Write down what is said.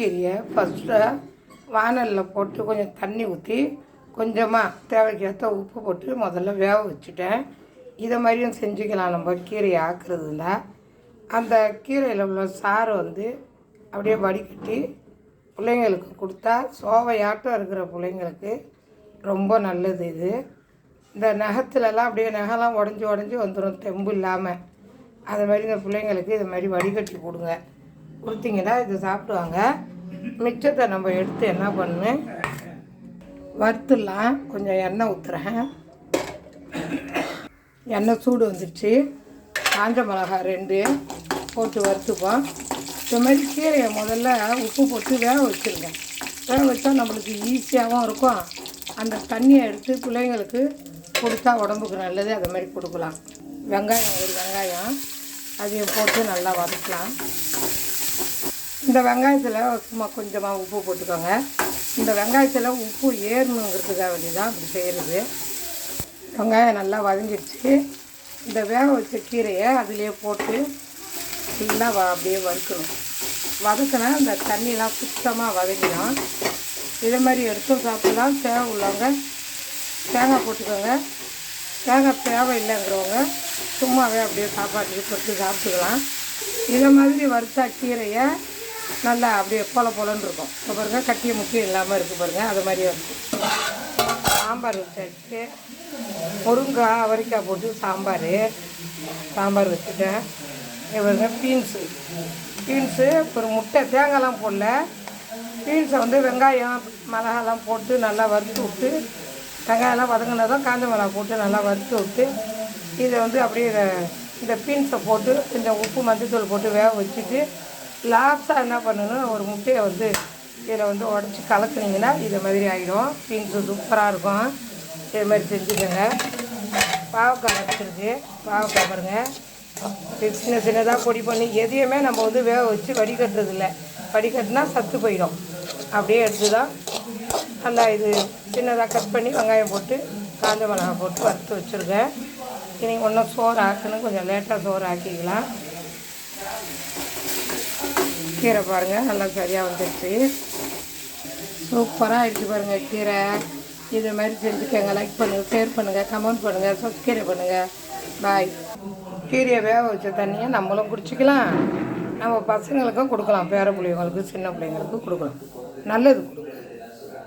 கீரையை ஃபஸ்ட்டு வானலில் போட்டு கொஞ்சம் தண்ணி ஊற்றி கொஞ்சமாக தேவைக்கேற்ற உப்பு போட்டு முதல்ல வேக வச்சுட்டேன். இதை மாதிரியும் செஞ்சுக்கலாம். நம்ம கீரையை ஆக்குறதுனா அந்த கீரையில் உள்ள சாறு வந்து அப்படியே வடிகட்டி பிள்ளைங்களுக்கு கொடுத்தா சோவையாட்டம் இருக்கிற பிள்ளைங்களுக்கு ரொம்ப நல்லது இது. இந்த நகத்துலலாம் அப்படியே நகைலாம் உடஞ்சி உடஞ்சி வந்துடும் தெம்பு இல்லாமல் அது மாதிரி இந்த பிள்ளைங்களுக்கு இது மாதிரி வடிகட்டி கொடுங்க. கொடுத்தீங்கன்னா இதை சாப்பிடுவாங்க. மிச்சத்தை நம்ம எடுத்து என்ன பண்ணு? வறுத்துடலாம். கொஞ்சம் எண்ணெய் ஊற்றுறேன் எண்ணெய் சூடு வந்துடுச்சு காஞ்ச மிளகா ரெண்டு போட்டு வறுத்துப்போம். இந்த மாதிரி கீரையை முதல்ல உப்பு போட்டு வேக வச்சுருங்க. வேக வச்சா நம்மளுக்கு ஈஸியாகவும் இருக்கும். அந்த தண்ணியை எடுத்து பிள்ளைங்களுக்கு கொடுத்தா உடம்புக்கு நல்லது அது மாதிரி கொடுக்கலாம். வெங்காயம் ஒரு வெங்காயம் அதையும் போட்டு நல்லா வதக்கலாம். இந்த வெங்காயத்தில் சும்மா கொஞ்சமாக உப்பு போட்டுக்கோங்க. இந்த வெங்காயத்தில் உப்பு ஏறணுங்கிறதுக்காக வேண்டி தான் இப்படி செய்கிறது வெங்காயம் நல்லா வதங்கிடுச்சு. இந்த வேக வச்ச கீரையை அதிலே போட்டு நல்லா வ அப்படியே வறுக்கணும். வதக்கினா இந்த தண்ணியெலாம் சுத்தமாக வதங்கிடும். இதே மாதிரி எடுத்தும் சாப்பிடலாம் தேவை உள்ளவங்க தேங்காய் போட்டுக்கோங்க. தேங்காய் தேவை இல்லைங்கிறவங்க சும்மாவே அப்படியே சாப்பாட்டுக்கு தொட்டு சாப்பிட்டுக்கலாம். இதை மாதிரி வறுத்தா கீரையை நல்லா அப்படியே போல போலன்னு இருக்கும். இப்போ பாருங்கள் கட்டிய முக்கியம் இல்லாமல் இருக்குது பாருங்கள் அது மாதிரியே இருக்கும் சாம்பார் வச்சாச்சு. முருங்காய் அவரைக்காய் போட்டு சாம்பார். சாம்பார் வச்சுட்டேன். இவருங்க பீன்ஸு. பீன்ஸு ஒரு முட்டை தேங்காய்லாம் போடல. பீன்ஸை வந்து வெங்காயம் மிளகாலாம் போட்டு நல்லா வறுத்து விட்டு வெங்காயம்லாம் வதங்கினதும் காஞ்ச மிளகா போட்டு நல்லா வறுத்து விட்டு இதை வந்து அப்படியே இந்த பீன்ஸை போட்டு கொஞ்சம் உப்பு மஞ்சத்தூள் போட்டு வேக வச்சுட்டு லாஸ்ட்டாக என்ன பண்ணணும் ஒரு முட்டையை வந்து இதில் வந்து உடச்சி கலக்குனீங்கன்னா இது மாதிரி ஆகிடும் பீன்ஸு சூப்பராக இருக்கும். இது மாதிரி செஞ்சுக்கோங்க. பாவக்காய் வச்சுருக்கு பாவக்காய் பாருங்கள் சின்ன சின்னதாக பொடி பண்ணி எதையுமே நம்ம வந்து வேக வச்சு வடிகட்டுறதில்ல. வடிகட்டினா சத்து போயிடும். அப்படியே எடுத்து தான் நல்லா இது சின்னதாக கட் பண்ணி வெங்காயம் போட்டு காஞ்ச மிளகா போட்டு வறுத்து வச்சுருக்கேன். இன்றைக்கி ஒன்றும் சோறு ஆக்கணும். கொஞ்சம் லேட்டாக சோறு ஆக்கிக்கலாம். கீரை பாருங்கள் நல்லா சரியாக வந்துடுச்சு சூப்பராக ஆகிடுச்சு பாருங்கள் கீரை. இது மாதிரி செஞ்சுக்கோங்க லைக் பண்ணுங்கள் ஷேர் பண்ணுங்கள் கமெண்ட் பண்ணுங்கள் சப்ஸ்கிரைப் பண்ணுங்கள் பாய் கீரையை வேக வச்ச தண்ணியை நம்மளும் குடிச்சிக்கலாம். நம்ம பசங்களுக்கும் கொடுக்கலாம் பேர பிள்ளைங்களுக்கு சின்ன பிள்ளைங்களுக்கும் கொடுக்கலாம். நல்லது கொடுக்கலாம்.